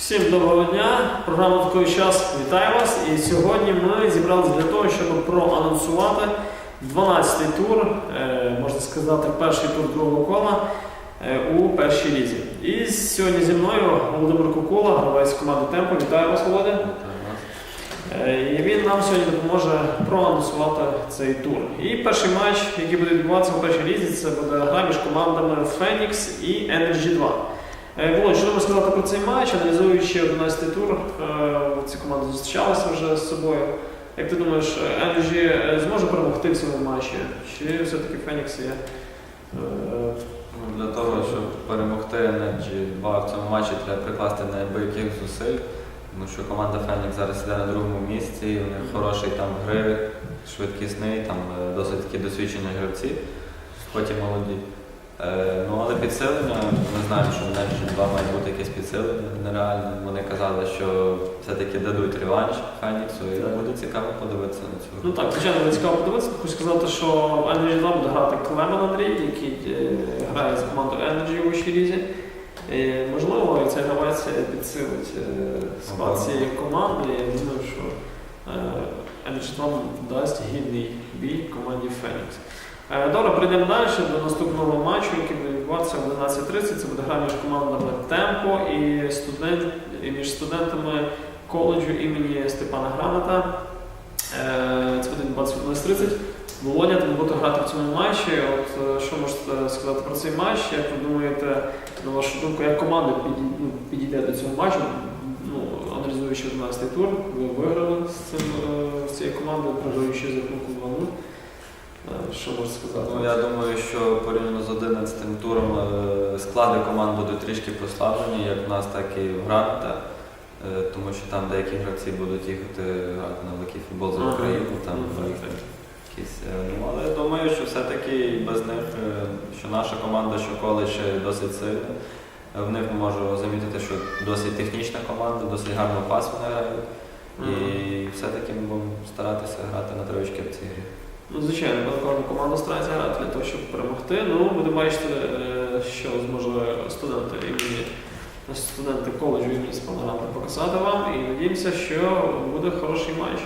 Всім доброго дня! Програма «Такий час вітає вас. І сьогодні ми зібралися для того, щоб проанонсувати 12-й тур, е, можна сказати, перший тур другого кола е, у першій лізі. І сьогодні зі мною Володимир Кукула, гравець команди Темпо. Вітаю вас, Володя. Е, І він нам сьогодні допоможе проанонсувати цей тур. І перший матч, який буде відбуватися у першій лізі, це буде гра між командами Phoenix і Energy 2. Е, Володь, що треба сказати про цей матч, аналізуючи 11-й тур, е, ці команди зустрічалися вже з собою. Як ти думаєш, Energy е, зможе перемогти в цьому матчі? Чи все-таки Phoenix є? Для того, щоб перемогти Energy 2 в цьому матчі, треба прикласти неабияких зусиль, тому що команда Фенікс зараз іде на другому місці, у них хороший там гри, швидкісний, там досить такі досвідчені гравці, потім молоді. Е, Ну, але підсилення, ми знаємо, що 2 має бути якесь підсилення нереальне. Вони казали, що все-таки дадуть реванш Феніксу, і Так. буде цікаво подивитися на цю. Ну так, звичайно, буде цікаво подивитися. Хочу сказати, що Energy 2 буде грати Клемен Андрій, який е, грає з командою Energy у вищій лізі. І, можливо, цей гравець підсилить е, склад цієї команди. Я думаю, що е, Energy 2 дасть гідний бій команді Фенікс. Е, Добре, прийдемо далі до наступного матчу, який буде відбуватися в 11.30. Це буде гра між командами Темпо і, студент, і між студентами коледжу імені Степана Граната. Е, Це буде відбуватися в 11.30. Володя там буде грати в цьому матчі. От е, що можете сказати про цей матч? Як ви думаєте, на вашу думку, як команда ну, підійде до цього матчу? Ну, аналізуючи 11-й тур, ви виграли з, цим, з цією командою, програючи за рахунком 2-0. Е, Що можете сказати? Ну, я думаю, що порівняно з 11 туром е, склади команд будуть трішки прослаблені, як в нас, так і в Граната. Е, Тому що там деякі гравці будуть їхати грати на великий футбол за Україну. Там якісь, ну, але думаю, що все-таки без них, що наша команда, що коледж досить сильна. В них можу замітити, що досить технічна команда, досить гарно пас вони грають. І все-таки ми будемо старатися грати на тривочки в цій грі. Ну, звичайно, кожна команда старається грати для того, щоб перемогти. Ну, будемо бачити, е, що зможе студенти імені студенти коледжу імені Спанагранта показати вам і надіємося, що буде хороший матч.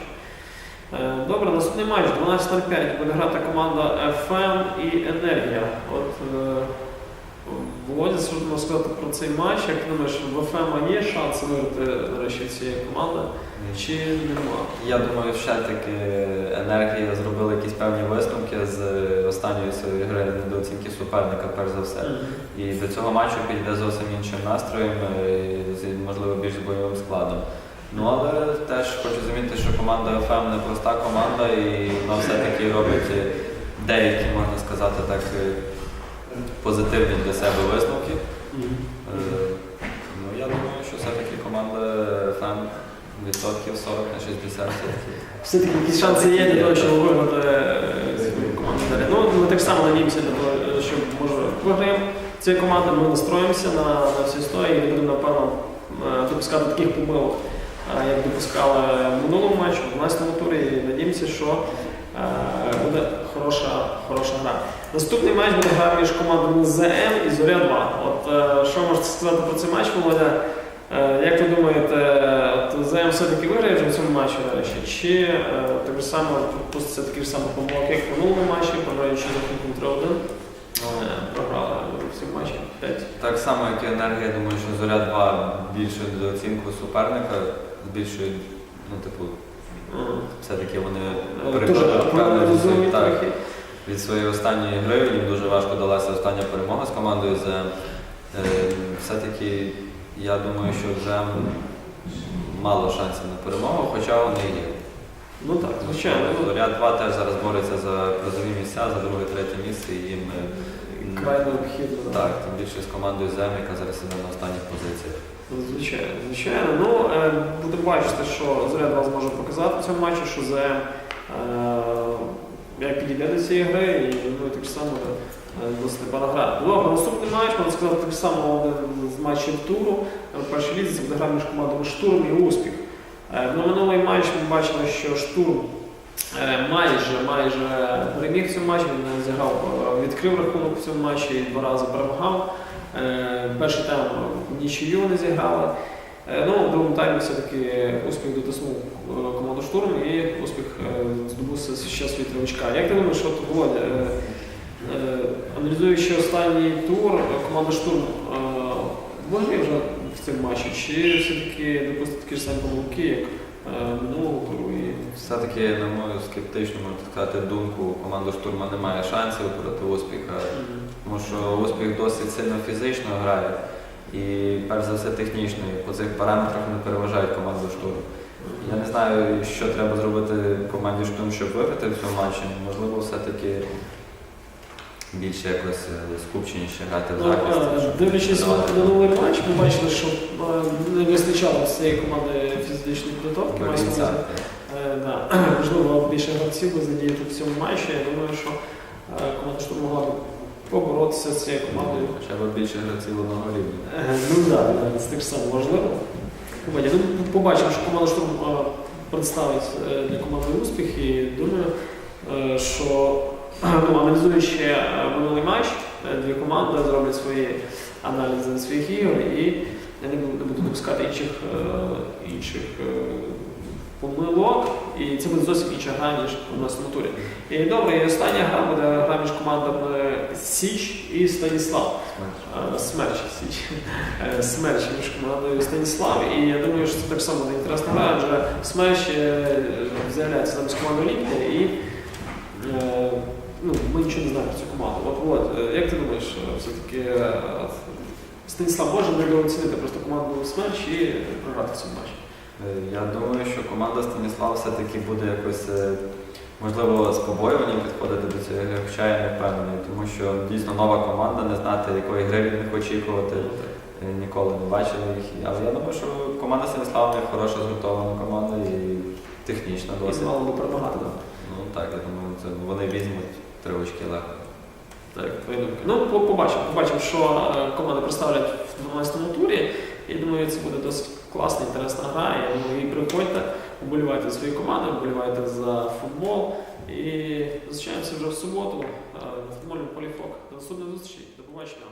Е, Добре, наступний матч 12.05 буде грати команда FM і Енергія. От е, Володя, можна сказати про цей матч? Як ти думаєш, в FM є шанси виграти нарешті цієї команди чи нема? Я думаю, все-таки енергія зробила якісь певні висновки з останньої своєї гри недооцінки суперника, перш за все. І до цього матчу підійде зовсім іншим настроєм, е, з можливо більш бойовим складом. Ну але теж хочу замітити, що команда ФМ не проста команда, і вона все-таки робить е, деякі, можна сказати так, е, позитивні для себе висновки. Е, Ну я думаю, що все-таки команда ФМ відсотків 40 на 60 все-таки. Якісь шанси є для того, щоб виграти е, команду далі. Ну, ми так само надіємося що може виграємо цією командою, ми настроїмося на, на всі стої і не будемо, напевно, е, допускати таких помилок, як допускали в минулому матчі, в 12 турі. І надіємося, що буде хороша, хороша гра. Наступний матч буде гра між командами ЗМ і Зоря 2. От е, що можете сказати про цей матч, Володя? Е, Як ви думаєте, от ЗМ все-таки виграє в цьому матчі нарешті? Чи е, так само пропуститься такі ж самі помилки, як в минулому матчі, програючи за рахунком 3-1, е, програли в цьому матчі 5. Так само, як і енергія, думаю, що Зоря 2 збільшує недооцінку суперника, збільшує, ну, типу, все-таки вони приходять певний так, від своєї останньої гри. Їм дуже важко далася остання перемога з командою ЗМ. Е, Все-таки я думаю, що ЗМ мало шансів на перемогу, хоча вони є. Ну так, звичайно. Ну, Зоря 2 теж зараз бореться за призові місця, за друге, третє місце, і їм е, Край необхідно. так, тим більше з командою ЗМ, яка зараз іде на останніх позиціях. Ну, Звичайно, звичайно. Ну, е, будемо бачити, що Зоря 2 зможе показати в цьому матчі, що ЗМ е, як підійде до цієї гри, і ну, так само е, досить непогана гра. Добре, наступний матч, можна сказати, так само з матчів туру. Лізі це буде гра між командами Штурм і Успіх. На минулий матч ми бачили, що Штурм майже, майже переміг цьому матчі, він зіграв, е, відкрив рахунок в цьому матчі і два рази перемагав. Е, Перший тайм нічию не зіграли. Е, Ну, в другому таймі все-таки успіх дотиснув е, команду штурм і успіх е, здобувся ще свій тривачка. Як ти думаєш, от Володя, е, е, аналізуючи останній тур, е, команда штурм е, виграє вже в цьому матчі, чи все-таки допустить такі ж самі помилки, як е, минулого туру? Все-таки, на мою скептичну, можна сказати, думку, команда штурма не має шансів проти успіха. Тому що успіх досить сильно фізично грає і перш за все технічно. І по цих параметрах вони переважають команду штурм. Я не знаю, що треба зробити команді штурм, щоб виграти в цьому матчі. Можливо, все-таки більше якось е, скупченіше грати в Ну, захисті. е, Дивлячись на минулий матч, ми бачили, що е, не вистачало з цієї команди фізичної підготовки. На. Можливо, більше гравців би задіяти в цьому матчі. Я думаю, що е, команда штурм могла б поборотися з цією командою. Хоча б більше гравців одного рівня. Е, Ну так, це так само важливо. Побачимо. Ну, побачимо, що команда штурм е, представить для команди успіх і думаю, що ну, аналізуючи минулий матч, дві команди зроблять свої аналізи своїх ігор і я не буду, допускати інших, інших помилок. І це буде зовсім інша гра, ніж у нас на турі. І добре, і остання гра буде гра між командами Січ і Станіслав. Е, Смерч Січ. Е, Смерч між командою Станіслав. І я думаю, що це так само буде інтересна гра, адже Смерч е, з'являється там з командою Олімпія і ну, ми нічого не знаємо про цю команду. От, от, як ти думаєш, все-таки Станіслав може недооцінити просто команду Смерч і програти в цьому матчі? Е, Я думаю, що команда Станіслав все-таки буде якось, е, можливо, з побоюванням підходити до цієї гри, хоча я не впевнений, тому що дійсно нова команда, не знати, якої гри від них очікувати. Е, Ніколи не бачили їх. Але я думаю, що команда Станіслава в них хороша згуртована команда і технічна досить. мало би перемагати. Ну так, я думаю, це вони візьмуть три очки легко. Так, твої думки. Ну, по- побачимо. Побачимо, що команди представлять в 12-му турі. І думаю, це буде досить класна, інтересна гра. Я думаю, і приходьте, вболівайте за свої команди, вболівайте за футбол. І зустрічаємося вже в суботу е, на футбольному полі ФОК. До наступної зустрічі. До побачення.